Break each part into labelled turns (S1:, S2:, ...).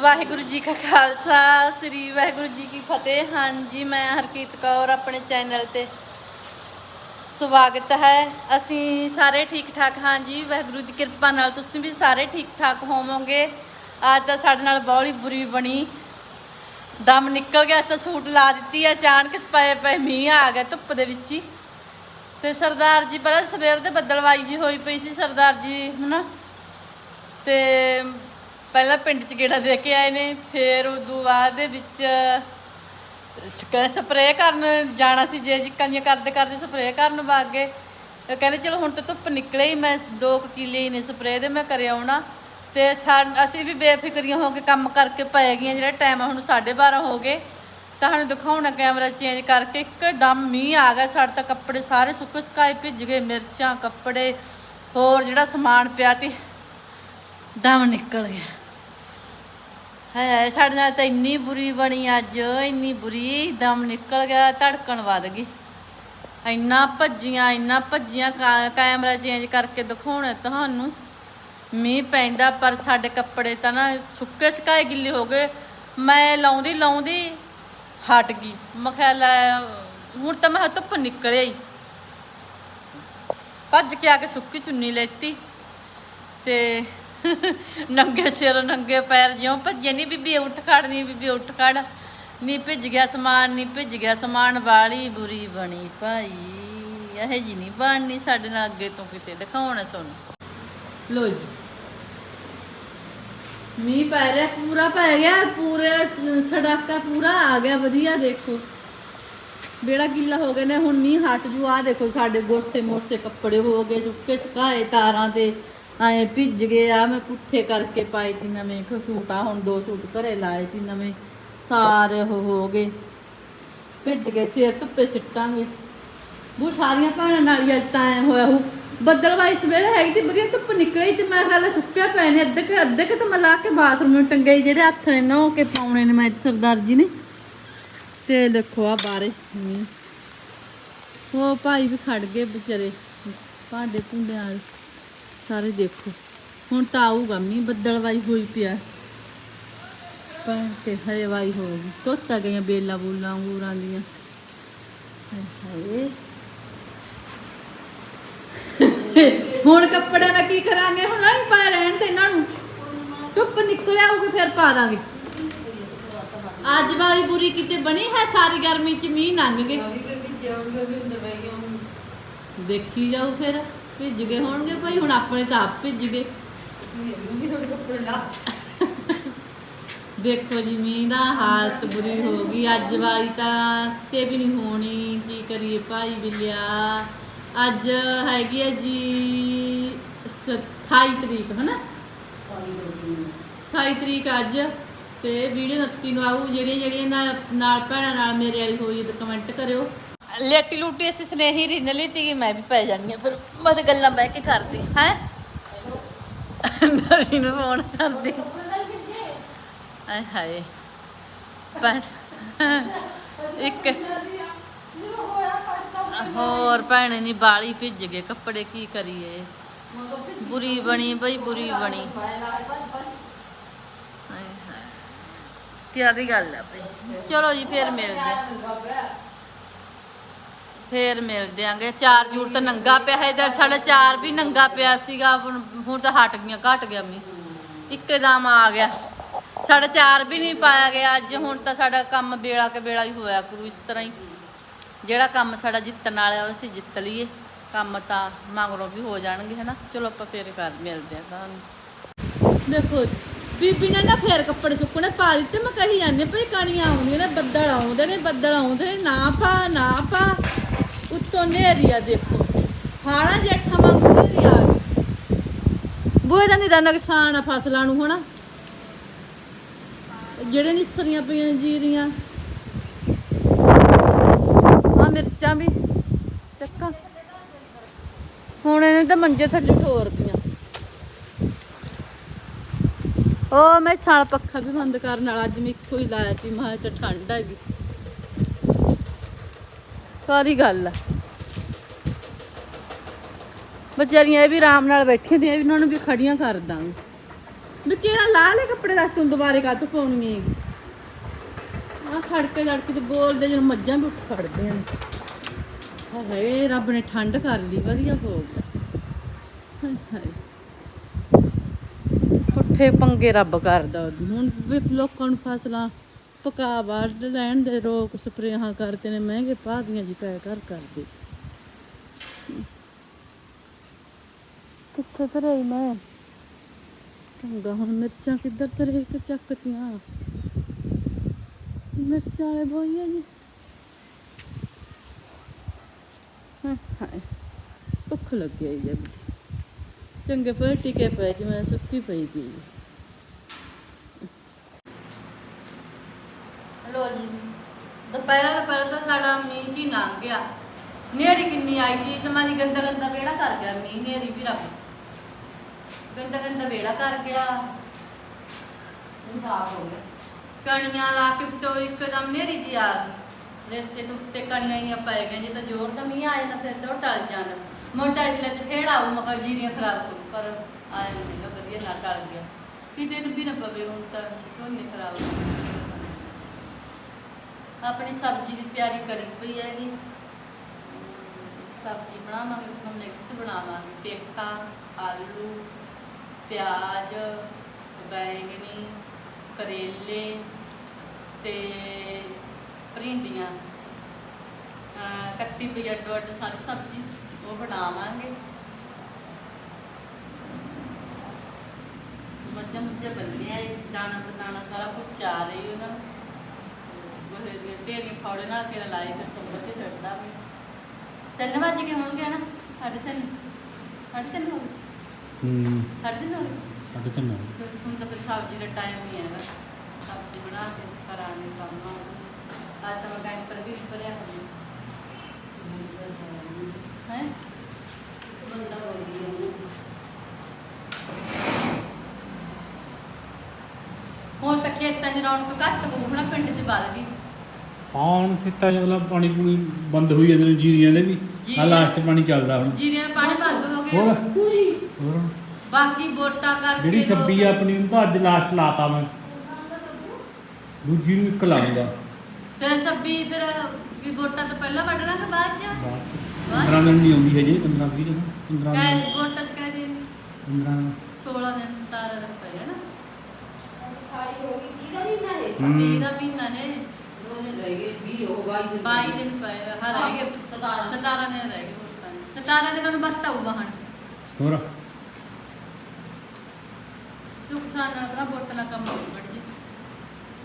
S1: ਵਾਹਿਗੁਰੂ ਜੀ ਕਾ ਖਾਲਸਾ, ਸ੍ਰੀ ਵਾਹਿਗੁਰੂ ਜੀ ਕੀ ਫਤਿਹ। ਹਾਂਜੀ, ਮੈਂ ਹਰਕੀਤ ਕੌਰ ਆਪਣੇ ਚੈਨਲ ਤੇ ਸਵਾਗਤ ਹੈ। ਅਸੀਂ ਸਾਰੇ ਠੀਕ ਠਾਕ ਹਾਂ ਜੀ ਵਾਹਿਗੁਰੂ ਦੀ ਕਿਰਪਾ ਨਾਲ ਤੁਸੀਂ ਵੀ ਸਾਰੇ ਠੀਕ ਠਾਕ ਹੋਵੋਗੇ। ਅੱਜ ਤਾਂ ਸਾਡੇ ਨਾਲ ਬੌਲੀ ਬੁਰੀ ਬਣੀ। ਦਮ ਨਿਕਲ ਗਿਆ, ਤਾਂ ਸੂਟ ਲਾ ਦਿੱਤੀ, ਅਚਾਨਕ ਪਏ ਪਏ ਮੀਂਹ ਆ ਗਿਆ ਧੁੱਪ ਦੇ ਵਿੱਚ ਹੀ। ਤੇ ਸਰਦਾਰ ਜੀ, ਪਹਿਲਾਂ ਸਵੇਰ ਦੇ ਬੱਦਲਵਾਈ ਜੀ ਹੋਈ ਪਈ ਸੀ, ਸਰਦਾਰ ਜੀ, ਹਨਾ? ਤੇ ਪਹਿਲਾਂ ਪਿੰਡ ਚ ਗੇੜਾ ਦੇ ਕੇ ਆਏ ਨੇ, ਫਿਰ ਉਦੋਂ ਬਾਅਦ ਦੇ ਵਿੱਚ ਸਪਰੇਅ ਕਰਨ ਜਾਣਾ ਸੀ, ਜੇ ਜਿੱਕਾਂ ਦੀਆਂ ਕਰਦੇ ਕਰਦੇ ਸਪਰੇਅ ਕਰਨ ਵਗ ਗਏ। ਕਹਿੰਦੇ ਚਲੋ ਹੁਣ ਤਾਂ ਧੁੱਪ ਨਿਕਲੇ ਹੀ, ਮੈਂ 2 ਕਿਲੇ ਹੀ ਨੇ ਸਪਰੇਅ ਦੇ, ਮੈਂ ਕਰੇ ਆਉਣਾ। ਤੇ ਸਾ- ਅਸੀਂ ਵੀ ਬੇਫਿਕਰੀਆਂ ਹੋ ਕੇ ਕੰਮ ਕਰਕੇ ਪੈ ਗਈਆਂ, ਜਿਹੜਾ ਟਾਈਮ ਹੁਣ 12:30 ਹੋ ਗਏ। ਤੁਹਾਨੂੰ ਦਿਖਾਉਣਾ ਕੈਮਰਾ ਚੇਂਜ ਕਰਕੇ ਇੱਕਦਮ ਮੀਂਹ ਆ ਗਿਆ, ਸਾਡੇ ਤਾਂ ਕੱਪੜੇ ਸਾਰੇ ਸੁੱਕੇ ਸੁਕਾਏ ਭਿੱਜ ਗਏ, ਮਿਰਚਾਂ, ਕੱਪੜੇ, ਹੋਰ ਜਿਹੜਾ ਸਮਾਨ ਪਿਆ ਤੀ ਦਮ ਨਿਕਲ ਗਿਆ। ਹੈ, ਸਾਡੇ ਨਾਲ ਤਾਂ ਇੰਨੀ ਬੁਰੀ ਬਣੀ ਅੱਜ, ਇੰਨੀ ਬੁਰੀ ਦਮ ਨਿਕਲ ਗਿਆ, ਧੜਕਣ ਵੱਧ ਗਈ। ਇੰਨਾ ਭੱਜੀਆਂ ਇੰਨਾ ਭੱਜੀਆਂ ਕਾ- ਕੈਮਰਾ ਚੇਂਜ ਕਰਕੇ ਦਿਖਾਉਣਾ ਤੁਹਾਨੂੰ। ਮੀਂਹ ਪੈਂਦਾ, ਪਰ ਸਾਡੇ ਕੱਪੜੇ ਤਾਂ ਨਾ ਸੁੱਕੇ ਸੁਕਾਏ ਗਿੱਲੇ ਹੋ ਗਏ। ਮੈਂ ਲਾਉਂਦੀ ਲਾਉਂਦੀ ਹਟ ਗਈ। ਮੈਂ ਕਿਹਾ, ਲੈ, ਹੁਣ ਤਾਂ ਮੈਂ ਧੁੱਪ ਨਿਕਲਿਆ ਹੀ। ਭੱਜ ਕੇ ਆ ਕੇ ਸੁੱਕੀ ਚੁੰਨੀ ਲੈਤੀ ਤੇ ਨੰਗੇ ਸਿਰ, ਨੰਗੇ ਪੈਰ ਜਿਉਂ ਭੱਜੇ। ਨਹੀਂ ਬੀਬੀ, ਉੱਠ ਖੜ ਨਹੀਂ ਬੀਬੀ, ਉੱਠ ਖੜ। ਨਹੀਂ ਭਿੱਜ ਗਿਆ ਸਮਾਨ ਨਹੀਂ ਭਿੱਜ ਗਿਆ ਸਮਾਨ। ਵਾਲੀ ਬੁਰੀ ਬਣੀ ਭਾਈ। ਇਹ ਜੀ ਨਹੀਂ ਬਣਨੀ ਸਾਡੇ ਨਾਲ, ਅੱਗੇ ਤੋਂ ਕਿਤੇ ਦਿਖਾਉਣਾ ਤੁਹਾਨੂੰ ਲੋ ਜੀ। ਮੀਂਹ ਪੈ ਰਿਹਾ, ਪੂਰਾ ਪੈ ਗਿਆ, ਪੂਰਾ ਸੜਾਕਾ ਪੂਰਾ ਆ ਗਿਆ, ਵਧੀਆ ਦੇਖੋ। ਬੇੜਾ ਗਿੱਲਾ ਹੋ ਗਏ ਨੇ, ਹੁਣ ਮੀਂਹ ਹਟ ਜੂ। ਆ ਦੇਖੋ ਸਾਡੇ ਗੋਸੇ ਮੋਸੇ ਕੱਪੜੇ ਹੋ ਗਏ, ਸੁੱਕੇ ਸੁਕਾਏ ਤਾਰਾਂ ਤੇ। ਐ ਭਿੱਜ ਗਏ ਆ ਮੈਂ ਪੁੱਠੇ ਕਰਕੇ ਪਾਏ ਤੀ ਨਵੇਂ ਇੱਕ ਸੂਟ ਆ ਹੁਣ ਦੋ ਸੂਟ ਘਰੇ ਲਾਏ ਤੀ ਨਵੇਂ, ਸਾਰੇ ਉਹ ਹੋ ਗਏ। ਭਿੱਜ ਗਏ, ਫਿਰ ਧੁੱਪੇ ਸਿੱਟਾਂਗੇ। ਉਹ ਸਾਰੀਆਂ ਭੈਣਾਂ ਨਾਲ ਅੱਜ ਤਾਂ ਐ ਹੋਇਆ ਹੂ। ਬੱਦਲਵਾਈ ਸਵੇਰੇ ਹੈਗੀ ਤੇ, ਵਧੀਆ ਧੁੱਪ ਨਿਕਲੀ ਤੇ, ਮੈਂ ਹਾਲੇ ਸੁੱਕਿਆ ਪਏ ਨੇ, ਅੱਧੇ ਕੁ ਅੱਧੇ ਕੁ ਤਾਂ ਮੈਂ ਲਾ ਕੇ ਬਾਥਰੂਮ ਨੂੰ ਟੰਗੇ ਜਿਹੜੇ ਹੱਥ ਨੇ ਨੋ ਕੇ ਪਾਉਣੇ ਨੇ, ਮੈਂ ਸਰਦਾਰ ਜੀ ਨੇ। ਤੇ ਦੇਖੋ ਆ ਬਾਰੇ ਉਹ ਭਾਈ ਵੀ ਖੜ ਗਏ ਵਿਚਾਰੇ, ਭਾਂਡੇ ਭੁੰਡਿਆਂ ਵਾਲੇ। ਸਾਰੇ ਦੇਖੋ। ਹੁਣ ਤਾਂ ਆਊਗਾ ਮੀਂਹ ਬੱਦਲਵਾਈ ਹੋਈ ਪਿਆ। ਪਰ ਤੇ ਹਰੇਵਾਈ ਹੋ ਗਈ। ਤੋਤਾ ਗਈਆਂ ਬੇਲਾ ਬੂਲਾਂ, ਅੰਗੂਰਾਂ ਦੀਆਂ। ਹਾਏ। ਹੁਣ ਕੱਪੜਿਆਂ ਦਾ ਕੀ ਕਰਾਂਗੇ? ਹੁਣ ਆਈ ਪਾ ਰਹਿਣ ਤੇ ਇਹਨਾਂ ਨੂੰ। ਧੁੱਪ ਨਿਕਲ ਆਊਗੀ, ਫਿਰ ਪਾ ਦਾਂਗੇ। ਅੱਜ ਵਾਲੀ ਬੁਰੀ ਕਿਤੇ ਬਣੀ ਹੈ? ਸਾਰੀ ਗਰਮੀ ਚ ਮੀਂਹ ਲੰਘ ਗਏ। ਦੇਖੀ ਜਾਊ ਫਿਰ। ਭਿੱਜ ਗਏ ਹੋਣਗੇ ਭਾਈ, ਹੁਣ ਆਪਣੇ ਤਾਂ ਆਪ ਭਿੱਜ ਗਏ। ਦੇਖੋ ਜੀ, ਮੀਂਹ ਦਾ ਹਾਲਤ ਬੁਰੀ ਹੋ ਗਈ। ਅੱਜ ਵਾਲੀ ਤਾਂ ਕਿਤੇ ਵੀ ਨਹੀਂ ਹੋਣੀ। ਕੀ ਕਰੀਏ ਭਾਈ ਬਿੱਲਿਆ। ਅੱਜ ਹੈਗੀ ਹੈ ਜੀ ਸ- 28 ਤਰੀਕ, ਹਨਾ? 28 ਤਰੀਕ ਅੱਜ। ਤੇ ਵੀਡੀਓ 29 ਨੂੰ ਆਊ। ਜਿਹੜੀਆਂ ਜਿਹੜੀਆਂ ਨਾਲ ਨਾਲ ਭੈਣਾਂ ਨਾਲ ਮੇਰੇ ਵਾਲੀ ਹੋਈ ਤਾਂ ਕਮੈਂਟ ਕਰਿਓ। ਲੇਟੀ ਲੂਟੀ ਅਸੀਂ ਸਨੇਹੀ ਰਿਨ ਲਈ ਤੀ, ਮੈਂ ਵੀ ਪੈ ਜਾਣੀ ਆ ਫਿਰ ਮੈਂ ਗੱਲਾਂ ਬਹਿ ਕੇ ਕਰਦੀ, ਹੈ? ਨਵੀ ਨੂੰ ਫੋਨ ਕਰਦੀ। ਆਏ ਹਾਏ, ਭੈਣ, ਇੱਕ ਹੋਰ ਭੈਣੇ ਨਹੀਂ ਬਾਲੀ ਭਿੱਜ ਗਏ ਕੱਪੜੇ ਕੀ ਕਰੀਏ? ਬੁਰੀ ਬਣੀ ਬਈ, ਬੁਰੀ ਬਣੀ। ਹਾਏ ਕੀ ਦੀ ਗੱਲ ਆ ਬਈ? ਚਲੋ ਜੀ, ਫੇਰ ਮਿਲਦੇ। ਆਂ। ਫੇਰ ਮਿਲਦੇ ਆਂਗੇ ਚਾਰ ਜੂਰ ਤਾਂ ਨੰਗਾ ਪਿਆ ਹੈ। ਤੇ ਸਾਡਾ ਚਾਰ ਵੀ ਨੰਗਾ ਪਿਆ ਸੀਗਾ, ਹੁਣ ਹੁਣ ਤਾਂ ਹਟ ਗਈਆਂ, ਘਟ ਗਿਆ ਮੀ ਇੱਕਦਮ ਆ ਗਿਆ। ਸਾਡਾ ਚਾਰ ਵੀ ਨਹੀਂ ਪਾਇਆ ਗਿਆ। ਅੱਜ ਹੁਣ ਤਾਂ ਸਾਡਾ ਕੰਮ ਬੇੜਾ ਕੇ ਬੇੜਾ ਹੀ ਹੋਇਆ ਕਰੂ, ਇਸ ਤਰ੍ਹਾਂ ਹੀ। ਜਿਹੜਾ ਕੰਮ ਸਾਡਾ ਜਿੱਤਣ ਵਾਲਾ ਉਹ ਅਸੀਂ ਜਿੱਤ ਲਈਏ। ਕੰਮ ਤਾਂ ਮਗਰੋਂ ਵੀ ਹੋ ਜਾਣਗੇ, ਹਨਾ? ਚਲੋ, ਆਪਾਂ ਫੇਰ ਕਰ, ਮਿਲਦੇ ਆ ਤੁਹਾਨੂੰ। ਦੇਖੋ, ਬੀਬੀ ਨੇ ਨਾ ਫੇਰ ਕੱਪੜੇ ਸੁੱਕਣੇ ਪਾ ਦਿੱਤੇ। ਮੈਂ ਕਹੀ ਜਾਂਦੀ ਭਈ ਕਣੀਆਂ ਆਉਂਦੀਆਂ ਨੇ, ਬੱਦਲ ਆਉਂਦੇ ਨੇ, ਬੱਦਲ ਆਉਂਦੇ ਨੇ। ਨਾ ਪਾ ਨਾ ਪਾ। ਉੱਤੋਂ ਨੇਰੀ ਆ ਦੇਖੋ। ਹਾੜਾ ਜੇਠਾ ਵਾਂਗੂ ਨੇਰੀ ਆ ਗਈ। ਬੋਏ ਦਾ ਨਿਰਾ ਨੁਕਸਾਨ ਆ ਫਸਲਾਂ ਨੂੰ, ਹਨਾ? ਜਿਹੜੇ ਨਿਸਰੀਆਂ ਪਈਆਂ ਜੀਰੀਆਂ। ਆ ਮਿਰਚਾਂ ਵੀ ਚੱਕਾਂ। ਹੁਣ ਇਹਨੇ ਤਾਂ ਮੰਜੇ ਥੱਲੇ ਠੋਰਦੀਆਂ ਉਹ ਮੈਂ ਸਾਲ ਪੱਖਾ ਵੀ ਬੰਦ ਕਰਨ ਵਾਲਾ, ਅੱਜ ਮੈਂ ਇੱਕੋ ਹੀ ਲਾਇਆ ਸੀ, ਮੈਂ ਕਿਹਾ ਠੰਡ ਹੈਗੀ। ਸਾਰੀ ਗੱਲ ਆ? ਵਿਚਾਰੀਆਂ ਇਹ ਵੀ ਆਰਾਮ ਨਾਲ ਬੈਠੀਆਂ ਦੀਆਂ ਵੀ ਉਹਨਾਂ ਨੂੰ ਵੀ ਖੜੀਆਂ ਕਰ ਦਾਂਗੇ। ਵੀ ਕਿਹੜਾ ਲਾ ਲੈ ਕੱਪੜੇ ਦੱਸ ਤੂੰ ਦੁਬਾਰੇ ਕਾਹ ਤੋਂ ਪਾਉਣੀ ਹੈਗੀ ਆ ਖੜਕੇ ਲੜਕੇ ਤੇ ਬੋਲਦੇ ਜਦੋਂ ਮੱਝਾਂ ਵੀ ਉੱਠ ਖੜਦੀਆਂ ਨੇ ਹਾਏ, ਰੱਬ ਨੇ ਠੰਡ ਕਰ ਲਈ, ਵਧੀਆ ਹੋ ਗਿਆ। ਹਾਏ ਪੁੱਠੇ ਪੰਗੇ ਰੱਬ ਕਰਦਾ ਹੁਣ ਵੀ ਲੋਕਾਂ ਨੂੰ ਫਸਲਾਂ ਪਕਾ ਵੱਢ ਲੈਣ ਦੇ ਰੋਕ ਸਪਰੇਹਾਂ ਕਰਦੇ ਨੇ ਮਹਿੰਗੇ ਪਾ ਦੀਆਂ ਜੀ ਪੈ ਕਰ ਕਰਦੇ ਕਿੱਥੇ ਤਰੇ ਮੈਂ? ਚੰਗਾ, ਹੁਣ ਮਿਰਚਾਂ ਕਿੱਧਰ ਤਰੇ ਕਿ ਚੱਕਤੀਆਂ ਮਿਰਚਾਂ ਵਾਲੇ ਬੋਈਏ ਜੀ। ਭੁੱਖ ਲੱਗੀ ਆਈ ਜਦ ਚੰਗੇ ਪਏ, ਟਿਕੇ ਪਏ ਜਿਵੇਂ ਸੁੱਤੀ ਪਈ ਦੀ ਲੋ ਜੀ। ਦੁਪਹਿਰਾਂ ਦਾ ਪਹਿਲਾਂ ਤਾਂ ਸਾਡਾ ਮੀਂਹ ਜੀ ਲੰਘ ਗਿਆ। ਨੇਰੀ ਕਿੰਨੀ ਆਈ ਸੀ ਸਮਾਂ ਦੀ ਗੰਦਾ ਗੰਦਾ ਵੇੜਾ ਕਰ ਗਿਆ ਮੀਂਹ ਨੇਰੀ ਵੀ ਰੱਬ। ਗੰਦਾ ਗੰਦਾ ਵੇੜਾ ਕਰ ਗਿਆ।
S2: ਸਾਫ਼ ਹੋ ਗਿਆ।
S1: ਕਣੀਆਂ ਲਾ ਕੇ ਤੋਂ ਇੱਕਦਮ ਨੇਰੀ ਜੀ ਆ ਗਈ। ਰੇਤੇ ਤੋਂ ਉੱਤੇ ਕਣੀਆਂ ਹੀ ਪੈ ਗਈਆਂ ਜੇ ਤਾਂ ਜ਼ੋਰ ਦਾ ਮੀਂਹ ਆ ਜਾਂਦਾ ਫਿਰ ਤਾਂ ਉਹ ਟਲ ਜਾਣਾ। ਮੋਟਾ ਜਿਹਾ ਚ ਫੇੜ ਆਉ ਮਖਾ ਜੀਰੀਆਂ ਖਰਾਬ ਹੋ ਪਰ ਆਇਆ ਨਹੀਂ ਵਧੀਆ ਨਾ ਟਲ ਗਿਆ। ਕਿਤੇ ਨੂੰ ਵੀ ਨਾ ਪਵੇ ਹੁਣ ਤਾਂ ਝੋਨੇ ਖਰਾਬ ਹੋ ਆਪਣੀ ਸਬਜ਼ੀ ਦੀ ਤਿਆਰੀ ਕਰੀ ਪਈ ਹੈਗੀ। ਸਬਜ਼ੀ ਬਣਾਵਾਂਗੇ ਹੁਣ ਮਿਕਸ ਬਣਾਵਾਂਗੇ। ਪੇਠਾ, ਆਲੂ, ਪਿਆਜ਼, ਬੈਂਗਣੀ, ਕਰੇਲੇ ਤੇ ਭਿੰਡੀਆਂ। ਕੱਟੀ ਪਈ ਅੱਡੋ ਅੱਡ ਸਾਰੀ ਸਬਜ਼ੀ, ਉਹ ਬਣਾਵਾਂਗੇ। ਮੱਝਾਂ ਮੁੱਝਾਂ ਬੰਨਿਆ ਏ ਦਾਣਾ ਬਦਾਣਾ ਸਾਰਾ ਕੁਝ ਚਾ ਰਹੀ ਉਹਨਾਂ ਨੂੰ। ਫੌੜੇ ਨਾਲ ਕੇ ਲਾਏ ਫਿਰ ਦਾਂਗੇ ਤਿੰਨ ਵੱਜ ਗਏ ਹੋਣਗੇ ਨਾ ਸਾਢੇ ਤਿੰਨ। ਸਾਢੇ ਤਿੰਨ ਹੋ ਗਏ?
S3: ਹੂੰ।
S1: ਸਾਢੇ ਤਿੰਨ ਹੋ ਗਏ?
S3: ਸਾਡੇ ਤੇ ਨਾ
S1: ਫਿਰ ਹੁਣ ਤਾਂ ਫਿਰ ਸਬਜ਼ੀ ਦਾ ਟਾਈਮ ਨਹੀਂ ਹੈਗਾ। ਸਬਜ਼ੀ ਬਣਾ ਕੇ ਕਰਾਂਗੇ ਕੰਮ ਅੱਜ ਤਾਂ ਮੈਂ ਗੈਸ ਪਰ ਵੀ ਭਰਿਆ ਹੋਇਆ। ਹੈ?
S2: ਬੰਦਾ ਹੋ ਗਿਆ।
S1: ਹੁਣ ਤਾਂ ਖੇਤਾਂ 'ਚ ਰੌਣਕ ਘੱਟ ਹੋਊ ਹੁਣ ਪਿੰਡ 'ਚ ਵੱਧ ਗਈ।
S3: ਹੁਣ ਖੇਤਾਂ 'ਚ ਅਗਲਾ ਪਾਣੀ ਪੂਣੀ ਬੰਦ ਹੋਈ ਜਾਂਦੇ ਨੇ ਜੀਰੀਆਂ ਦੇ ਵੀ। ਆ ਲਾਸਟ ਪਾਣੀ ਚੱਲਦਾ ਹੁਣ।
S1: ਜੀਰੀਆਂ ਦਾ ਪਾਣੀ ਬੰਦ ਹੋ
S3: ਹੋਰ?
S1: ਗਿਆ
S2: ਪੂਰੀ।
S3: ਹੋਰ?
S1: ਬਾਕੀ ਵੋਟਾਂ ਕਰਕੇ
S3: ਜਿਹੜੀ ਸੱਬੀ ਆਪਣੀ ਉਹਨੂੰ ਤਾਂ ਅੱਜ ਲਾਸਟ ਲਾਤਾ ਮੈਂ। ਦੂਜੀ ਨੂੰ ਇੱਕ ਲਾਉਂਗਾ।
S1: ਫਿਰ ਸੱਬੀ ਫਿਰ ਵੀ ਵੋਟਾਂ ਤੋਂ ਪਹਿਲਾਂ ਵੱਢਣਾ ਕਿ ਬਾਅਦ 'ਚ।
S3: ਬਾਅਦ 'ਚ। 15 ਦਿਨ ਨਹੀਂ ਆਉਂਦੀ ਹਜੇ 15 20 ਦਿਨ 15
S1: ਕੈ
S3: ਦਿਨ।
S1: ਵੋਟਾਂ 'ਚ ਕਹਿ ਦੇ।
S3: 15 ਦਿਨ।
S1: 16 ਦਿਨ 17 ਦਿਨ ਪਏ ਹੈ ਨਾ।
S2: ਖਾਈ ਹੋ ਗਈ ਕੀ ਦਾ ਮਹੀਨਾ ਹੈ
S3: ਹੂੰ।
S1: ਤੀਹ ਦਾ ਮਹੀਨਾ ਨੇ।
S2: ਦੋ ਦਿਨ ਰਹਿ ਗਏ 20 ਹੋ 22 ਦਿਨ
S1: 22 ਦਿਨ ਪਏ ਹਾਂ ਰਹਿ ਗਏ
S2: 17
S1: 17 ਦਿਨ ਰਹਿ ਗਏ ਵੋਟਾਂ ਦੇ 17 ਦਿਨਾਂ ਨੂੰ ਬਸ ਆਊਗਾ ਹਣ।
S3: ਹੋਰ?
S1: ਸੁਖ ਸਾਨ ਨਾਲ ਆਪਣਾ ਵੋਟਾਂ ਦਾ ਕੰਮ ਨਿਬੜ ਜੇ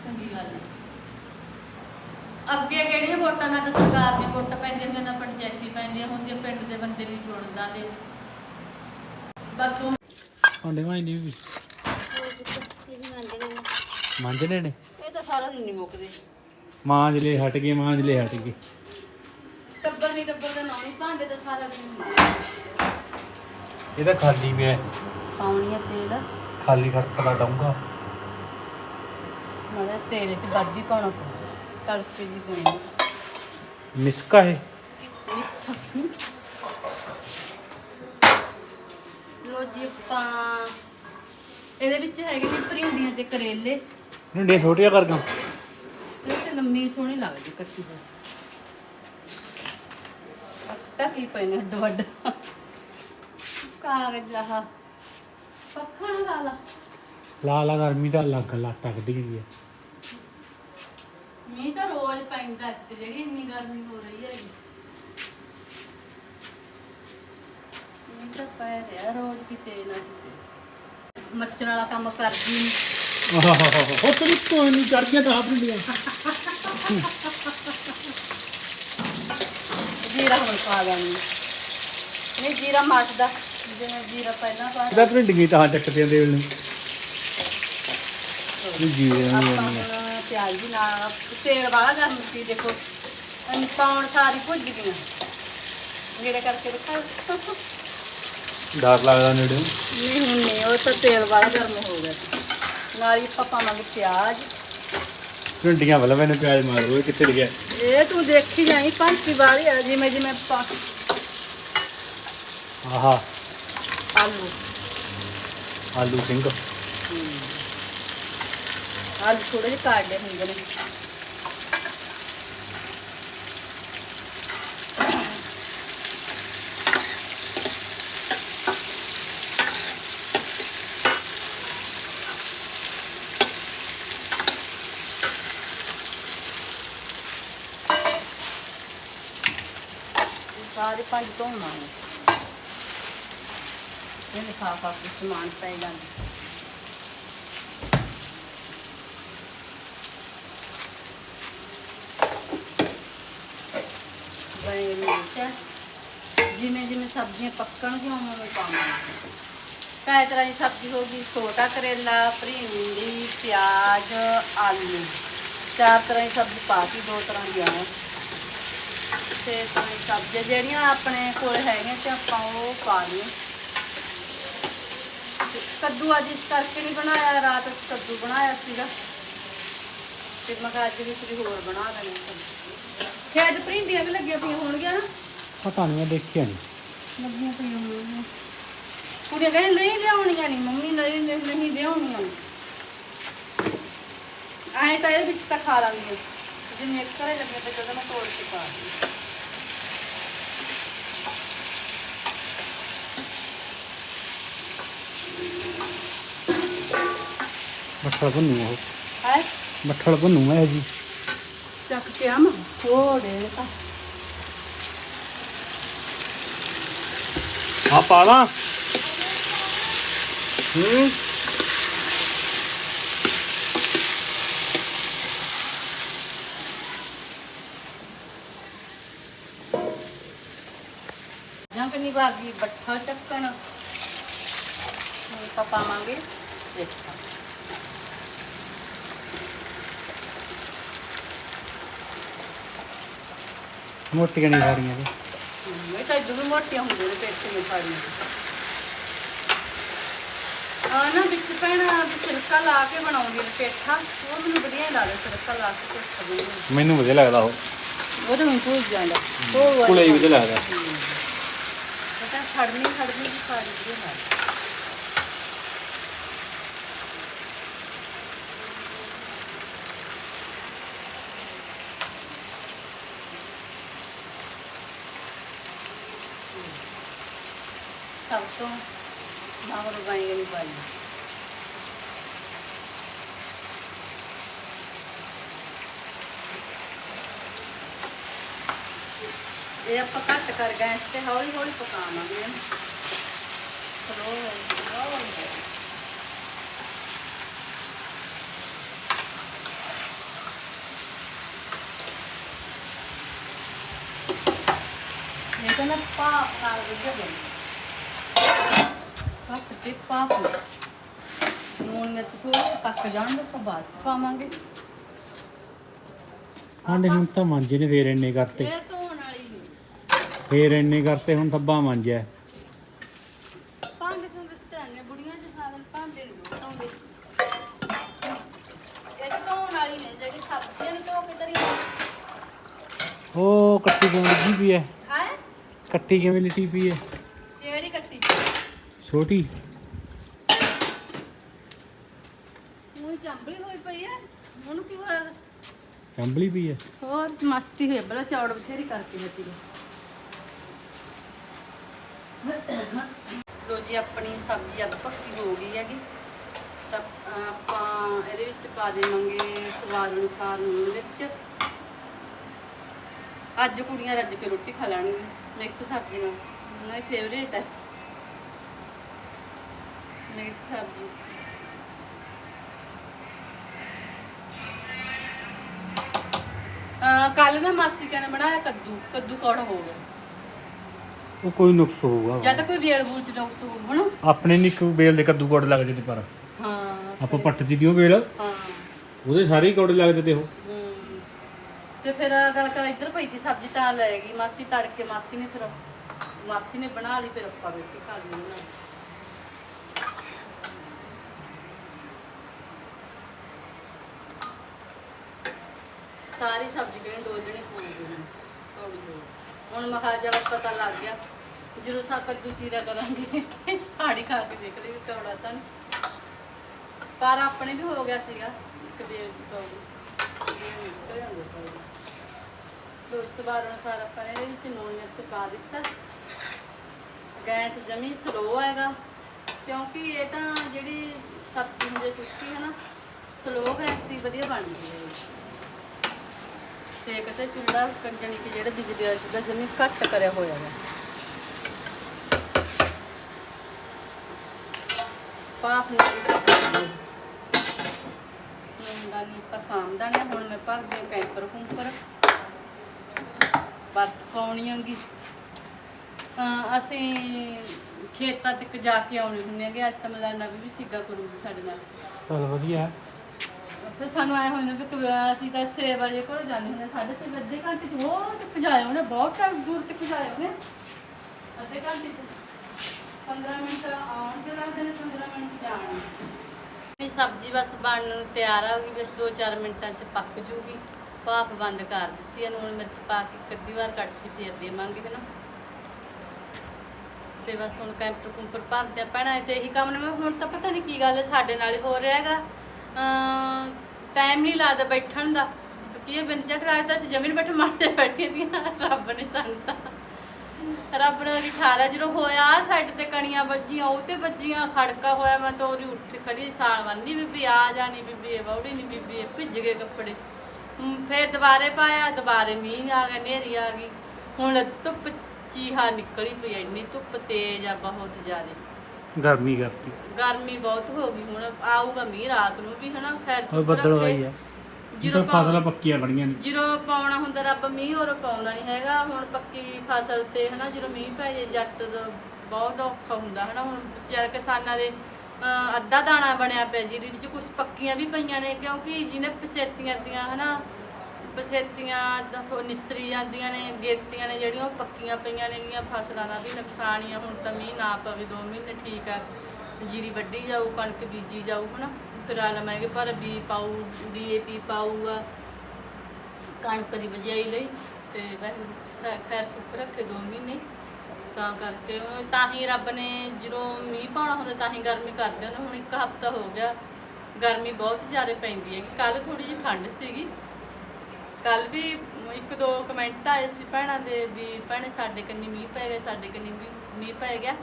S1: ਚੰਗੀ ਗੱਲ ਹੈ ਅੱਗੇ ਕਿਹੜੀਆਂ ਵੋਟਾਂ ਨਾਲ ਤਾਂ ਸਰਕਾਰ ਦੀਆਂ ਵੋਟਾਂ ਪੈਂਦੀਆਂ ਹੁੰਦੀਆਂ ਨਾ ਪੰਚਾਇਤੀ ਪੈਂਦੀਆਂ ਹੁੰਦੀਆਂ ਪਿੰਡ ਦੇ ਬੰਦੇ ਵੀ ਚੁਣਦਾ ਦੇ ਬਸ ਉਹ
S3: ਭਾਂਡੇ ਮਾਂਜਦੇ ਵੀ? ਮਾਂਜਣੇ ਨੇ?
S2: ਇਹ ਤਾਂ ਸਾਰਾ ਦਿਨ ਨਹੀਂ ਮੁੱਕਦੇ।
S3: ਮਾਂਜ ਲੈ ਹਟ ਗਏ ਮਾਂਜ ਲੈ ਹਟ ਗਏ
S1: ਟੱਬਰ ਨਹੀਂ ਟੱਬਰ ਦਾ ਨਾਂ ਨਹੀਂ ਭਾਂਡੇ ਤਾਂ ਸਾਰਾ ਦਿਨ ਹੁੰਦੇ।
S3: ਇਹ ਤਾਂ ਖਾਲੀ ਪਿਆ।
S1: ਪਾਉਣੀ ਆ ਤੇਲ।
S3: ਖਾਲੀ ਖੜਕਦਾ ਡਾਉਂਗਾ
S1: ਮਾੜਾ ਤੇਲ 'ਚ ਵੱਧ ਹੀ ਪਾਉਣਾ ਪਊਗਾ ਤੜਕੇ ਜੀ ਦੇਣੀ।
S3: ਮਿਸਕਾ ਹੈ
S1: ਮਿਕਸ ਮਿਕਸ। ਲੋ ਜੀ ਆਪਾਂ ਇਹਦੇ ਵਿੱਚ ਹੈਗੇ ਨੇ ਭਰਿੰਡੀਆਂ ਤੇ ਕਰੇਲੇ।
S3: ਢੇ ਛੋਟੀਆਂ ਕਰ ਗਾ।
S1: ਲੰਮੀ ਸੋਹਣੀ ਲੱਗਦੀ ਕੱਟੀ ਹੋਈ। ਅੱਟਾ ਕੀ ਨੇ ਅੱਡ ਵੱਡ। ਕਾਗਜ਼ ਲਾ ਪੱਖਾ ਨਾ ਲਾ ਲਾ।
S3: ਲਾ ਲਾ ਗਰਮੀ ਦਾ ਲੱਗ ਲੱਟ ਟਕਦੀ ਹੈ
S1: ਮੀਂਹ ਤਾਂ ਰੋਜ਼ ਪੈਂਦਾ ਤੇ ਜਿਹੜੀ ਇੰਨੀ ਗਰਮੀ ਹੋ ਰਹੀ ਹੈ ਮੀਂਹ ਤਾਂ ਪੈ ਰਿਹਾ ਰੋਜ਼ ਕਿਤੇ ਨਾ ਕਿਤੇ। ਮੱਚਣ ਵਾਲਾ ਕੰਮ ਕਰਦੀ ਨਹੀਂ
S3: ਆਹ ਹੋ ਤੇਰੀ ਕੋਈ ਨਹੀਂ ਗਿਆ ਤਾਂ ਆਪ ਨਹੀਂ
S1: ਜੀਰਾ ਹੁਣ ਪਾ ਦਾਂਗੀ। ਨਹੀਂ ਜੀਰਾ ਮੱਚਦਾ ਜਿਵੇਂ ਜੀਰਾ ਪਹਿਲਾਂ ਪਾ
S3: ਇਹਦਾ ਭਿੰਡੀਆਂ ਤਾਂ ਚੱਕਦੇ ਆਂਦੇ ਵੇਲੇ ਇਹ ਜੀਰੇ
S1: ਆਪਾਂ ਹੁਣ ਪਿਆਜ਼ ਵੀ ਨਾਲ ਤੇਲ ਵਾਲਾ ਗਰਮ ਸੀ ਦੇਖੋ। ਤੌਣ ਸਾਰੀ ਭੁੱਜ ਗਈਆਂ। ਮੇਰੇ ਕਰਕੇ ਦਿਖਾ
S3: ਡਰ ਲੱਗਦਾ ਨੇੜੇ।
S1: ਨਹੀਂ ਹੁਣ ਨਹੀਂ ਉਹ ਤਾਂ ਤੇਲ ਵਾਲਾ ਗਰਮ ਹੋ ਗਿਆ। ਨਾਲ ਹੀ ਆਪਾਂ ਪਾਵਾਂਗੇ ਪਿਆਜ਼।
S3: ਭਿੰਡੀਆਂ ਵਾਲਾ ਮੈਨੇ ਪਿਆਜ਼ ਮਾਰ ਦੋ ਕਿੱਥੇ ਗਿਆ
S1: ਇਹ ਤੂੰ ਦੇਖੀ ਜਾਈ ਪੰਛੀ ਵਾਲੀ ਆ ਜਿਵੇਂ ਜਿਵੇਂ ਪਾ
S3: ਆਹਾ।
S1: ਆਲੂ।
S3: ਆਲੂ ਸਿੰਘ।
S1: ਆਲੂ ਥੋੜੇ ਜਿਹੇ ਕਾੜ ਲਏ ਹੁੰਦੇ ਨੇ ਸਾਰੇ ਪੰਜ ਧੋਣਾ ਹੈ ਇਹ ਲਿਫਾਫਾ ਵਿੱਚ ਸਮਾਨ ਪੈ ਬਣੇ ਮਿਰਚ ਜਿਵੇਂ ਜਿਵੇਂ ਸਬਜ਼ੀਆਂ ਪੱਕਣਗੀਆਂ ਉਵੇਂ ਉਵੇਂ ਪਾਵਾਂਗੇ। ਕਈ ਤਰ੍ਹਾਂ ਦੀ ਸਬਜ਼ੀ ਹੋਗੀ ਛੋਟਾ ਕਰੇਲਾ ਭਿੰਡੀ ਪਿਆਜ਼, ਆਲੂ। ਚਾਰ ਤਰ੍ਹਾਂ ਦੀ ਸਬਜ਼ੀ ਪਾਤੀ ਦੋ ਤਰ੍ਹਾਂ ਦੀ ਆਉਂ ਤੇ ਦੀ ਸਬਜ਼ੀਆਂ ਜਿਹੜੀਆਂ ਆਪਣੇ ਕੋਲ ਹੈਗੀਆਂ ਤੇ ਆਪਾਂ ਉਹ ਪਾ ਲਈਏ ਤੇ ਕੱਦੂ ਅੱਜ ਇਸ ਕਰਕੇ ਨਹੀਂ ਬਣਾਇਆ ਰਾਤ ਕੱਦੂ ਬਣਾਇਆ ਸੀਗਾ। ਤੇ ਮੈਂ ਕਿਹਾ ਅੱਜ ਵੀ ਕੋਈ ਹੋਰ ਬਣਾ ਦੇਣੀ। ਸਬਜ਼ੀ ਖੇਡ ਭਿੰਡੀਆਂ ਵੀ ਲੱਗੀਆਂ ਪਈਆਂ ਹੋਣਗੀਆਂ ਨਾ।
S3: ਪਤਾ ਨਹੀਂ ਮੈਂ ਦੇਖਿਆ ਨਹੀਂ
S1: ਲੱਗੀਆਂ ਪਈਆਂ ਹੋਣਗੀਆਂ। ਕੁੜੀਆਂ ਕਹਿੰਦੇ ਨਹੀਂ ਲਿਆਉਣੀਆਂ ਨਹੀਂ ਮੰਮੀ ਨਹੀਂ ਨਹੀਂ ਨਹੀਂ ਲਿਆਉਣੀਆਂ ਐਂ ਤਾਂ ਇਹ ਵਿੱਚ ਤਾਂ ਖਾ ਲਾਂਗੇ ਜੇ ਮੇਰੇ ਘਰੇ ਲੱਗੇ ਤੇ ਜਦੋਂ ਮੈਂ ਤੋੜ ਕੇ ਪਾ ਦਿੰਦੀ
S3: ਮੱਠਲ ਭੰਨੂ ਉਹ।
S1: ਹੈ?
S3: ਮੱਠਲ ਭੰਨੂ ਹੈ ਜੀ।
S1: ਚੱਕ ਕੇ ਆਮ ਥੋੜੇ
S3: ਆ ਪਾ ਲਾਂ। ਹੂੰ।
S1: ਜਾਂ ਕੰਨੀ ਭਾਗੀ ਬੱਠਾ ਚੱਕਣ ਪਾਵਾਂਗੇ। ਦੇਖਾ
S3: ਮੋਟੀਆਂ ਨਹੀਂ ਸਾਰੀਆਂ ਨੇ
S1: ਮੈਂ ਤਾਂ ਇਦੋਂ ਵੀ ਮੋਟੀਆਂ ਹੁੰਦੀਆਂ ਨੇ ਪੇਟ ਵਿੱਚ ਫਾੜੀਆਂ ਆ ਨਾ ਵਿੱਚ ਪੈਣਾ ਸਿਰਕਾ ਲਾ ਕੇ ਬਣਾਉਂਦੀ ਨੇ ਪੇਠਾ ਉਹ ਮੈਨੂੰ ਵਧੀਆ ਹੀ ਲੱਗਦਾ ਸਿਰਕਾ ਲਾ ਕੇ ਪੇਠਾ ਬਣਾਉਂਦੀ
S3: ਮੈਨੂੰ ਵਧੀਆ ਲੱਗਦਾ ਉਹ।
S1: ਉਹ ਤਾਂ ਮੈਨੂੰ ਭੁੱਲ ਜਾਂਦਾ। ਉਹ
S3: ਕੁਲੇ ਵੀ ਵਧੀਆ ਲੱਗਦਾ।
S1: ਪਤਾ ਖੜਨੀ ਖੜਨੀ ਦੀ ਸਾਰੀ ਵਧੀਆ ਲੱਗਦੀ। ਸਭ ਤੋਂ ਮਾਮਰ ਬਾਈ ਨਹੀਂ ਪਾਈ ਇਹ ਆਪਾਂ ਘੱਟ ਕਰ ਗੈਸ ਤੇ ਹੌਲੀ ਹੌਲੀ ਪਕਾਵਾਂਗੇ ਇਹਨੂੰ ਸਲੋ ਸਲੋ ਇਹ ਤਾਂ ਨਾ ਪਾਪ ਨਾਲ ਵਧੀਆ ਬਣੀ ਕੱਟ ਤੇ ਪਾਪ ਨੂਨ ਮਿਰਚ ਥੋੜਾ ਜਿਹਾ ਪੱਕ ਜਾਣ ਦੇ ਤੋਂ ਬਾਅਦ ਚ ਪਾਵਾਂਗੇ।
S3: ਆਂਡੇ ਹੁਣ ਤਾਂ ਮਾਂਜੇ ਨੇ ਫੇਰ ਇੰਨੇ ਕਰਤੇ।
S1: ਇਹ ਧੋਣ ਵਾਲੀ ਨਹੀਂ
S3: ਫੇਰ ਇੰਨੇ ਕਰਤੇ ਹੁਣ ਥੱਬਾ ਮਾਂਜਿਆ
S1: ਭਾਂਡੇ ਤੋਂ ਰਿਸ਼ਤੇ ਆਨੇ ਬੁੜੀਆਂ ਦੇ ਸਾਧਨ ਭਾਂਡੇ ਨਹੀਂ ਧੋਂਦੇ। ਇਹ ਧੋਣ ਵਾਲੀ ਨੇ ਜਿਹੜੀ ਸਬਜ਼ੀਆਂ ਨੂੰ ਧੋ ਕੇ ਤਰੀ
S3: ਉਹ ਕੱਟੀ ਕਿਵੇਂ ਲੱਗੀ ਪਈ ਐ?
S1: ਹੈ?
S3: ਕੱਟੀ ਕਿਵੇਂ ਲਿਟੀ ਪਈ ਐ?
S1: ਕਿਹੜੀ ਕੱਟੀ
S3: ਛੋਟੀ।
S1: ਚੰਬਲੀ ਹੋਈ ਪਈ ਹੈ ਉਹਨੂੰ ਕੀ ਹੋਇਆ?
S3: ਚੰਬਲੀ ਪਈ ਐ।
S1: ਹੋਰ ਮਸਤੀ ਹੋਈ ਬਲਾ ਚੌੜ ਬਥੇਰੀ ਕਰਕੇ ਦਿੱਤੀ ਲੋ ਜੀ ਆਪਣੀ ਸਬਜ਼ੀ ਅੱਧ ਪੱਕੀ ਹੋ ਗਈ ਹੈਗੀ। ਤਾਂ ਆਪਾਂ ਇਹਦੇ ਵਿੱਚ ਪਾ ਦੇਵਾਂਗੇ ਸਵਾਦ ਅਨੁਸਾਰ ਲੂਣ ਮਿਰਚ। ਅੱਜ ਕੁੜੀਆਂ ਰੱਜ ਕੇ ਰੋਟੀ ਖਾ ਲੈਣਗੀਆਂ ਮਿਕਸ ਸਬਜ਼ੀ ਨਾਲ। ਉਹਨਾਂ ਦੀ ਫੇਵਰੇਟ ਹੈ ਮਿਕਸ ਸਬਜ਼ੀ। ਕੱਲ ਨਾ ਮਾਸੀ ਕਹਿੰਨੇ ਬਣਾਇਆ ਕੱਦੂ ਕੱਦੂ ਕੌੜਾ ਹੋ ਗਿਆ।
S3: ਉਹ ਕੋਈ ਨੁਕਸ ਹੋਊਗਾ।
S1: ਜਾਂ ਤਾਂ ਕੋਈ ਵੇਲ ਬੂਲ ਚ ਨੁਕਸ ਹੋ ਹਨਾ?
S3: ਆਪਣੇ ਨਹੀਂ ਕੋਈ ਬੇਲ ਦੇ ਕੱਦੂ ਕੋੜ ਲੱਗਦੇ ਤੇ ਪਰ।
S1: ਹਾਂ।
S3: ਆਪਾਂ ਪੱਟ ਦੀ ਉਹ ਬੇਲ
S1: ਹਾਂ।
S3: ਉਹਦੇ ਸਾਰੇ ਹੀ ਕੋੜੇ ਲੱਗਦੇ ਤੇ ਉਹ।
S1: ਹਮ। ਤੇ ਫਿਰ ਗੱਲ ਕਰ ਇੱਧਰ ਪਈ ਸੀ ਸਬਜ਼ੀ ਤਾਂ ਲੈ ਗਈ। ਮਾਸੀ ਤੜਕੇ ਮਾਸੀ ਨੇ ਫਿਰ ਮਾਸੀ ਨੇ ਬਣਾ ਲਈ ਫਿਰ ਆਪਾਂ ਰੋਟੀ ਖਾ ਲਈ ਉਹਨਾਂ ਨੇ ਸਾਰੀ ਸਬਜ਼ੀ ਕਿਹੜੀ ਡੋਲਣੀ ਪਊਗੀ ਹੁਣ ਹੌਲੀ ਹੌਲੀ। ਹੁਣ ਮਹਾਜਾ ਪਤਾ ਲੱਗ ਗਿਆ, ਜਦੋਂ ਸਾ ਕੱਦੂ ਚੀਰਾ ਕਰਾਂਗੇ ਪਹਾੜੀ ਖਾ ਕੇ ਦੇਖ ਲਈ ਕੌੜਾ ਤਾਂ ਨਹੀਂ। ਪਰ ਆਪਣੇ ਵੀ ਹੋ ਗਿਆ ਸੀਗਾ, ਇੱਕ ਦੇ ਵਿੱਚ ਕੌੜੀ। ਨਿਕਲ ਤੋਂ ਬਾਅਦ ਅਨੁਸਾਰ ਆਪਾਂ ਨੇ ਇਹਦੇ ਵਿੱਚ ਨੂਨ ਮਿਰਚ ਪਾ ਦਿੱਤਾ। ਗੈਸ ਜਮੀ ਸਲੋ ਹੈਗਾ, ਕਿਉਂਕਿ ਇਹ ਤਾਂ ਜਿਹੜੀ ਸਬਜ਼ੀ ਹੁੰਦੀ ਹੈ ਸੁੱਕੀ ਹੈ ਨਾ ਸਲੋ ਗੈਸ ਦੀ ਵਧੀਆ ਬਣਦੀ ਹੈ। ਸੇਕ ਤੇ ਚੁੱਲ੍ਹਾ ਕੰਜਣੀ ਕਿ ਜਿਹੜਾ ਬਿਜਲੀ ਦਾ ਚੁੱਲ੍ਹਾ ਜਮੀ ਘੱਟ ਕਰਿਆ ਹੋਇਆ ਹੈ ਪਾਪ ਨਹੀਂ ਮੁੰਡਾ ਨਹੀਂ ਪਸੰਦ ਆਣਿਆ ਹੁਣ ਮੈਂ ਭਰਦੀ ਹਾਂ ਕੈਂਪਰ ਕੁੰਪਰ। ਵਰਤ ਪਾਉਣੀ ਆਂਗੀ। ਅਸੀਂ ਖੇਤਾਂ ਤੱਕ ਜਾ ਕੇ ਆਉਣੇ ਹੁੰਦੇ ਹੈਗੇ, ਅੱਜ ਤਾਂ ਮਲਾਨਾ ਵੀ ਸੀਗਾ ਕਰੂਗੀ ਸਾਡੇ ਨਾਲ।
S3: ਚਲ ਵਧੀਆ।
S1: ਫਿਰ ਸਾਨੂੰ ਆਏ ਹੋਏ ਵੀ ਕਿ ਅਸੀਂ ਤਾਂ 6 ਵਜੇ ਕੋਲ ਜਾਂਦੇ ਹੁੰਦੇ, ਸਾਢੇ ਛੇ ਅੱਧੇ ਘੰਟੇ ਚ ਉਹ ਤੱਕ ਉਹਨੇ, ਬਹੁਤ ਟਾਈਮ ਦੂਰ ਤੱਕ ਜਾਏ ਉਹਨੇ। ਅੱਧੇ ਘੰਟੇ ਚ। 15 ਮਿੰਟ ਆਉਣ ਦੇ ਲੱਗਦੇ ਨੇ 15 ਮਿੰਟ ਜਾਣ। ਇਹ ਸਬਜ਼ੀ ਬਸ ਬਣਨ ਨੂੰ ਤਿਆਰ ਆ ਗਈ ਬਸ 2-4 ਮਿੰਟਾਂ ਚ ਪੱਕ ਜੂਗੀ। ਭਾਫ ਬੰਦ ਕਰ ਦਿੱਤੀ ਹੈ ਲੂਣ ਮਿਰਚ ਪਾ ਕੇ ਇੱਕ ਅੱਧੀ ਵਾਰ ਕੜਛੀ ਫੇਰ ਦੇਵਾਂਗੇ ਹਨਾ ਤੇ ਬਸ ਹੁਣ ਕੈਂਪਰ ਕੁੰਪਰ ਭਰਦੇ ਆ ਪੈਣਾ ਤੇ ਇਹੀ ਕੰਮ ਨੇ। ਮੈਂ ਹੁਣ ਤਾਂ ਪਤਾ ਨਹੀਂ ਕੀ ਗੱਲ ਸਾਡੇ ਨਾਲ ਹੀ ਹੋ ਰਿਹਾ ਹੈਗਾ। ਟਾਈਮ ਨਹੀਂ ਲੱਗਦਾ ਬੈਠਣ ਦਾ। ਕੀ ਇਹ ਬਿੰਦ ਚਟ ਰਾਜਦਾ ਸੀ ਜ਼ਮੀਨ ਬੈਠ ਮਾਰਦੇ ਬੈਠੇ ਦੀਆਂ। ਰੱਬ ਨੇ ਸਾਨੂੰ ਤਾਂ ਰੱਬ ਨੇ ਉਹਦੀ ਠਾਲਾ ਜਦੋਂ ਹੋਇਆ ਸਾਈਡ ਤੇ ਕਣੀਆਂ ਵੱਜੀਆਂ ਉਹ ਤੇ ਵੱਜੀਆਂ ਖੜਕਾ ਹੋਇਆ ਮੈਂ ਤਾਂ ਉਹਦੀ ਉੱਠ ਖੜੀ ਸਾਲ ਵਾਲੀ ਬੀਬੀ ਆ ਜਾਣੀ ਬੀਬੀ ਇਹ ਬੌੜੀ ਨਹੀਂ ਬੀਬੀ ਇਹ ਭਿੱਜ ਗਏ ਕੱਪੜੇ। ਹਮ, ਫਿਰ ਦੁਬਾਰੇ ਪਾਇਆ ਦੁਬਾਰੇ ਮੀਂਹ ਆ ਗਿਆ ਨੇਰੀ ਆ ਗਈ। ਹੁਣ ਧੁੱਪ ਚੀਹਾ ਨਿਕਲੀ ਪਈ ਐ, ਇੰਨੀ ਧੁੱਪ ਤੇਜ਼ ਆ ਬਹੁਤ ਜ਼ਿਆਦਾ।
S3: ਗਰਮੀ ਕਰਤੀ।
S1: ਗਰਮੀ ਬਹੁਤ ਹੋ ਗਈ ਹੁਣ ਆਊਗਾ ਮੀਂਹ ਰਾਤ ਨੂੰ ਵੀ ਹਨਾ ਖੈਰ ਸੁੱਕ
S3: ਬੱਦਲ। ਆਈ ਆ।
S1: ਜਦੋਂ
S3: ਜਦੋਂ ਫਸਲਾਂ ਪੱਕੀਆਂ ਖੜੀਆਂ ਨੇ।
S1: ਜਦੋਂ ਪਾਉਣਾ ਹੁੰਦਾ ਰੱਬ ਮੀਂਹ ਹੋਰ ਪਾਉਂਦਾ ਨਹੀਂ ਹੈਗਾ। ਹੁਣ ਪੱਕੀ ਫਸਲ ਤੇ ਹਨਾ ਜਦੋਂ ਮੀਂਹ ਪੈ ਜੇ ਜੱਟ ਦਾ ਬਹੁਤ ਔਖਾ ਹੁੰਦਾ ਹਨਾ। ਹੁਣ ਵਿਚਾਰੇ ਕਿਸਾਨਾਂ ਦੇ ਅਹ, ਅੱਧਾ ਦਾਣਾ ਬਣਿਆ ਪਿਆ ਜਿਹਦੇ ਵਿੱਚ ਕੁਝ ਪੱਕੀਆਂ ਵੀ ਪਈਆਂ ਨੇ ਕਿਉਂਕਿ ਜਿਹਨੇ ਪਸੇਤੀਆਂ ਦੀਆਂ ਹਨਾ ਪਸੇਤੀਆਂ ਤਾਂ ਨਿਸਰੀ ਜਾਂਦੀਆਂ ਨੇ, ਗੇਤੀਆਂ ਨੇ, ਜਿਹੜੀਆਂ ਉਹ ਪੱਕੀਆਂ ਪਈਆਂ ਨੇਗੀਆਂ ਫਸਲਾਂ ਦਾ ਵੀ ਨੁਕਸਾਨ ਹੀ ਆ। ਹੁਣ ਤਾਂ ਮੀਂਹ ਨਾ ਪਵੇ 2 ਮਹੀਨੇ ਠੀਕ ਆ, ਜੀਰੀ ਵੱਢੀ ਜਾਊ, ਕਣਕ ਬੀਜੀ ਜਾਊ, ਹਨਾ? ਫਿਰ ਆ ਲਵਾਂਗੇ ਪਰ ਬੀ ਪਾਊ ਡੀਏਪੀ ਪਾਊਗਾ ਕਣਕ ਦੀ ਬਜਾਈ ਲਈ। ਤੇ ਵਾਹਿਗੁਰੂ ਖੈਰ ਸੁੱਖ ਰੱਖੇ 2 ਮਹੀਨੇ। ਤਾਂ ਕਰਕੇ ਤਾਂ ਹੀ ਰੱਬ ਨੇ ਜਦੋਂ ਮੀਂਹ ਪਾਉਣਾ ਹੁੰਦਾ, ਤਾਂ ਹੀ ਗਰਮੀ ਕਰਦੇ ਹੁੰਦੇ ਹੁਣ ਇੱਕ ਹਫਤਾ ਹੋ ਗਿਆ, ਗਰਮੀ ਬਹੁਤ ਜ਼ਿਆਦਾ ਪੈਂਦੀ ਹੈ ਕੱਲ ਥੋੜੀ ਜਿਹੀ ਠੰਡ ਸੀਗੀ। ਕੱਲ ਵੀ ਇੱਕ ਦੋ ਕਮੈਂਟ ਆਏ ਸੀ ਭੈਣਾਂ ਦੇ ਵੀ ਭੈਣੇ ਸਾਡੇ ਕੰਨੀ ਮੀਂਹ ਪੈ ਗਿਆ, ਸਾਡੇ ਕੰਨੀ ਵੀ ਮੀਂਹ ਪੈ ਗਿਆ।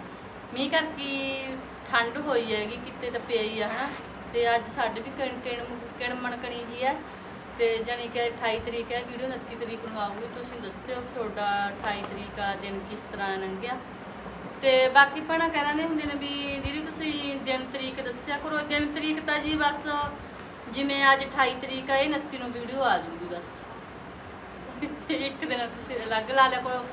S1: ਮੀਂਹ ਕਰਕੇ ਠੰਡ ਹੋਈ ਹੈਗੀ, ਕਿਤੇ ਤਾਂ ਪਿਆ ਹੀ ਆ, ਹਨਾ। ਤੇ ਅੱਜ ਸਾਡੇ ਵੀ ਕਿਣ ਕਿਣ ਕਿਣ ਮਣਕਣੀ ਜੀ ਹੈ। ਤੇ ਜਾਣੀ ਕਿ 28 ਤਰੀਕ ਹੈ, ਵੀਡੀਓ 29 ਤਰੀਕ ਨੂੰ ਆਊਗੀ। ਤੁਸੀਂ ਦੱਸਿਓ ਤੁਹਾਡਾ 28 ਤਰੀਕ ਆ ਦਿਨ ਕਿਸ ਤਰ੍ਹਾਂ ਲੰਘਿਆ। ਤੇ ਬਾਕੀ ਭੈਣਾਂ ਕਹਿੰਦੇ ਹੁੰਦੇ ਨੇ ਵੀ ਦੀਦੀ ਤੁਸੀਂ ਦਿਨ ਤਰੀਕ ਦੱਸਿਆ ਕਰੋ। ਦਿਨ ਤਰੀਕ ਤਾਂ ਜੀ ਬਸ ਜਿਵੇਂ ਅੱਜ 28 ਤਰੀਕ ਆ, ਇਹ 29 ਨੂੰ ਵੀਡੀਓ ਆ ਜੂਗੀ ਬਸ। ਇੱਕ ਦਿਨ ਤੁਸੀਂ ਅਲੱਗ ਲਾ ਲਿਆ ਕਰੋ।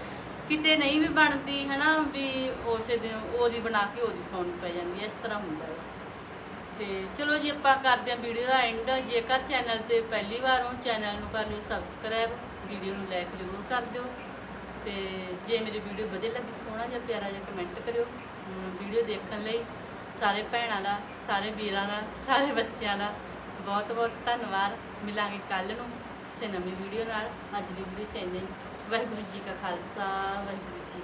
S1: ਕਿਤੇ ਨਹੀਂ ਵੀ ਬਣਦੀ, ਹਨਾ, ਵੀ ਉਸੇ ਦਿਨ ਉਹਦੀ ਬਣਾ ਕੇ ਉਹਦੀ ਪਾਉਣੀ ਪੈ ਜਾਂਦੀ ਹੈ, ਇਸ ਤਰ੍ਹਾਂ ਹੁੰਦਾ ਹੈ। ਤੇ ਚਲੋ ਜੀ, ਆਪਾਂ ਕਰਦੇ ਹਾਂ ਵੀਡੀਓ ਦਾ ਐਂਡ ਜੇਕਰ ਚੈਨਲ ਤੇ ਪਹਿਲੀ ਵਾਰ ਹੋ ਚੈਨਲ ਨੂੰ ਕਰ ਲਿਓ ਸਬਸਕ੍ਰਾਈਬ ਵੀਡੀਓ ਨੂੰ ਲਾਈਕ ਜ਼ਰੂਰ ਕਰ ਦਿਓ। ਤੇ ਜੇ ਮੇਰੀ ਵੀਡੀਓ ਵਧੀਆ ਲੱਗੀ, ਸੋਹਣਾ ਜਿਹਾ ਪਿਆਰਾ ਜਿਹਾ ਕਮੈਂਟ ਕਰਿਓ। ਵੀਡੀਓ ਦੇਖਣ ਲਈ ਸਾਰੇ ਭੈਣਾਂ ਦਾ, ਸਾਰੇ ਵੀਰਾਂ ਦਾ, ਸਾਰੇ ਬੱਚਿਆਂ ਦਾ ਬਹੁਤ ਬਹੁਤ ਧੰਨਵਾਦ। ਮਿਲਾਂਗੇ ਕੱਲ ਨੂੰ। ਕਿਸੇ ਨਵੀਂ ਵੀਡੀਓ ਨਾਲ ਅੱਜ ਦੀ ਵੀਡੀਓ ਚ ਇੰਨਾ ਹੀ। ਵਾਹਿਗੁਰੂ ਜੀ ਕਾ ਖਾਲਸਾ, ਵਾਹਿਗੁਰੂ ਜੀ